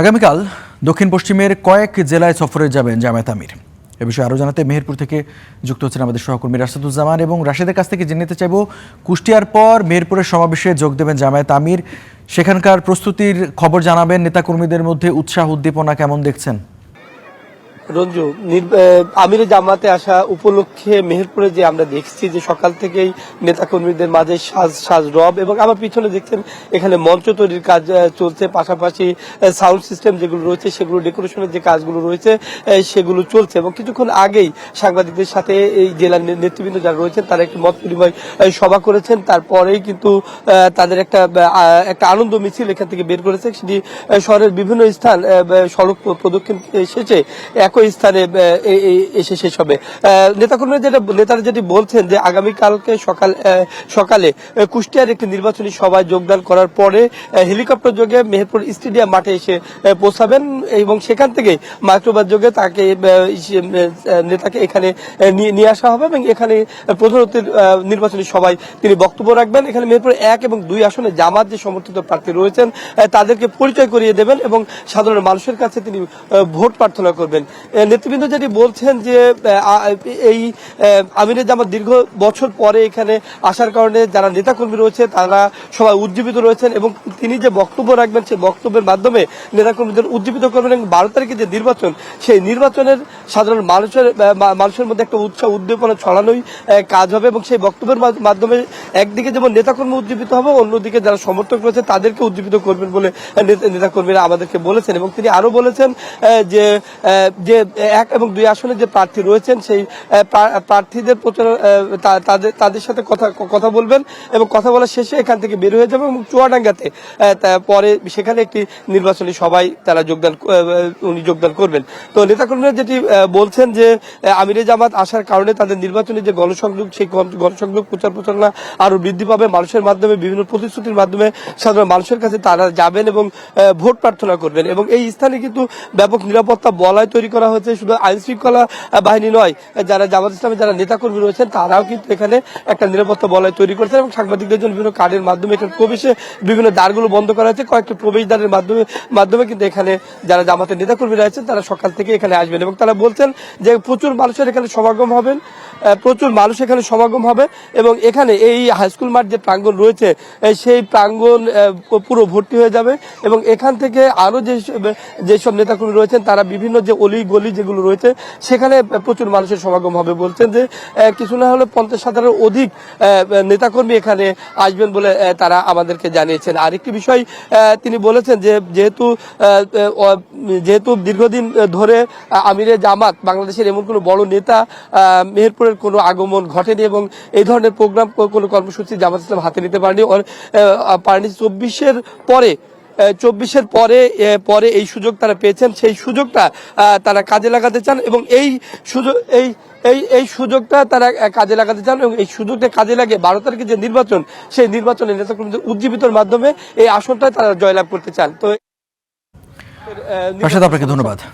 আগামীকাল দক্ষিণ পশ্চিমের কয়েক জেলায় সফরে যাবেন জামায়াত আমির। এ বিষয়ে আরও জানাতে মেহেরপুর থেকে যুক্ত হচ্ছেন আমাদের সহকর্মী রাশেদুজ্জামান এবং রাশেদের কাছ থেকে জেনে নিতে চাইব, কুষ্টিয়ার পর মেহেরপুরের সমাবেশে যোগ দেবেন জামায়াত আমির। সেখানকার প্রস্তুতির খবর জানাবেন নেতাকর্মীদের মধ্যে উৎসাহ, উদ্দীপনা কেমন দেখছেন? রঞ্জু আমিরে জামাতে আসা উপলক্ষে মেহেরপুরে যে আমরা দেখছি যে সকাল থেকেই নেতাকর্মীদের মাঝে সাজ সাজ রব এবং আমার পিছনে দেখছেন এখানে মঞ্চ তৈরির কাজ চলছে। পাশাপাশি সাউন্ড সিস্টেম যেগুলো রয়েছে, সেগুলো ডেকোরেশনের যে কাজগুলো রয়েছে সেগুলো চলছে এবং কিছুক্ষণ আগেই সাংবাদিকদের সাথে এই জেলার নেতৃবৃন্দ যারা রয়েছেন, তারা একটি মত বিনিময় সভা করেছেন। তারপরেই কিন্তু তাদের একটা একটা আনন্দ মিছিল এখান থেকে বের করেছে। সেটি শহরের বিভিন্ন স্থান সড়ক প্র- প্রদক্ষিণ শেষে একই স্থানে এসে শেষ হবে? নেতাকর্মীরা যেটা, নেতারা যেটি বলছেন যে আগামীকালকে সকাল সকালে কুষ্টিয়ার একটি নির্বাচনী সভায় যোগদান করার পরে হেলিকপ্টার যোগে মেহেরপুর স্টেডিয়াম মাঠে এসে পৌঁছাবেন এবং সেখান থেকে মাইক্রোবাস যোগে তাকে নেতাকে এখানে নিয়ে আসা হবে এবং এখানে প্রধানমন্ত্রী নির্বাচনী সভায় তিনি বক্তব্য রাখবেন। এখানে মেহেরপুর এক এবং দুই আসনে জামাত যে সমর্থিত প্রার্থী রয়েছেন তাদেরকে পরিচয় করিয়ে দেবেন এবং সাধারণ মানুষের কাছে তিনি ভোট প্রার্থনা করবেন। নেতৃবৃন্দ যেটি বলছেন যে এই আমিরের জামাত দীর্ঘ বছর পরে এখানে আসার কারণে যারা নেতাকর্মী রয়েছে, তারা সবাই উজ্জীবিত রয়েছেন এবং তিনি যে বক্তব্য রাখবেন, সেই বক্তব্যের মাধ্যমে নেতাকর্মীদের উজ্জীবিত করবেন এবং বারো তারিখে যে নির্বাচন, সেই নির্বাচনের সাধারণ মানুষের মানুষের মধ্যে একটা উৎসাহ উদ্দীপনা ছড়ানোই কাজ হবে এবং সেই বক্তব্যের মাধ্যমে একদিকে যেমন নেতাকর্মী উজ্জীবিত হবে, অন্যদিকে যারা সমর্থক রয়েছে, তাদেরকে উজ্জীবিত করবেন বলে নেতা- নেতাকর্মীরা আমাদেরকে বলেছেন এবং তিনি আরও বলেছেন যে যে, এক এবং দুই আসনে যে প্রার্থী রয়েছেন, সেই প্রার্থীদের প্রচার তাদের তাদের সাথে কথা কথা বলবেন এবং কথা বলার শেষে এখান থেকে বের হয়ে যাবেন এবং চুয়াডাঙ্গাতে পরে সেখানে একটি নির্বাচনী সভায় তারা যোগদান উনি যোগদান করবেন। তো নেতাকর্মীরা যেটি বলছেন যে আমিরে জামাত আসার কারণে তাদের নির্বাচনী যে গণসংযোগ, সেই গণসংযোগ প্রচার প্রচারণা আরও বৃদ্ধি পাবে। মানুষের মাধ্যমে, বিভিন্ন প্রতিশ্রুতির মাধ্যমে সাধারণ মানুষের কাছে তারা যাবেন এবং ভোট প্রার্থনা করবেন। এবং এই স্থানে কিন্তু ব্যাপক নিরাপত্তা বলয় তৈরি করা হয়েছে, শুধু আইন শৃঙ্খলা বাহিনী নয়, যারা জামাত ইসলামের যারা নেতাকর্মী রয়েছেন, তারাও কিন্তু এখানে একটা নিরাপত্তা বলয় তৈরি করেছেন এবং সাংবাদিকদের জন্য বিভিন্ন কার্ডের মাধ্যমে এখানে প্রবেশে বিভিন্ন দ্বারগুলো বন্ধ করা হয়েছে। কয়েকটি প্রবেশদ্বারের মাধ্যমে মাধ্যমে কিন্তু এখানে যারা জামাতের নেতাকর্মী রয়েছেন, তারা সকাল থেকে এখানে আসবেন এবং তারা বলছেন যে প্রচুর মানুষের এখানে সমাগম হবেন প্রচুর মানুষ এখানে সমাগম হবে এবং এখানে এই হাই স্কুল মাঠ যে প্রাঙ্গণ রয়েছে সেই প্রাঙ্গণ পুরো ভর্তি হয়ে যাবে এবং এখান থেকে আরও যে যেসব নেতাকর্মী রয়েছেন, তারা বিভিন্ন যে অলি গলি যেগুলো রয়েছে, সেখানে প্রচুর মানুষের সমাগম হবে। বলছেন যে কিছু না হলে পঞ্চাশ হাজারের অধিক নেতাকর্মী এখানে আসবেন বলে তারা আমাদেরকে জানিয়েছেন। আরেকটি বিষয় তিনি বলেছেন যে, যেহেতু যেহেতু দীর্ঘদিন ধরে আমিরে জামাত বাংলাদেশের এমন কোনো বড় নেতা মেহেরপুরের কোনো আগমন ঘটেনি এবং এই ধরনের প্রোগ্রাম কোনো কর্মসূচি জামাত ইসলাম হাতে নিতে পারেনি। পারেনি। চব্বিশের পরে চব্বিশের পরে পরে এই সুযোগ তারা পেয়েছেন। সেই সুযোগটা তারা কাজে লাগাতে চান এবং এই সুযোগ, এই এই এই সুযোগটা তারা কাজে লাগাতে চান এবং এই সুযোগটা কাজে লাগে বারো তারিখে যে নির্বাচন, সেই নির্বাচনে নেতাকর্মীদের উজ্জীবিতর মাধ্যমে এই আসনটা তারা জয়লাভ করতে চান। তো আপনাকে ধন্যবাদ।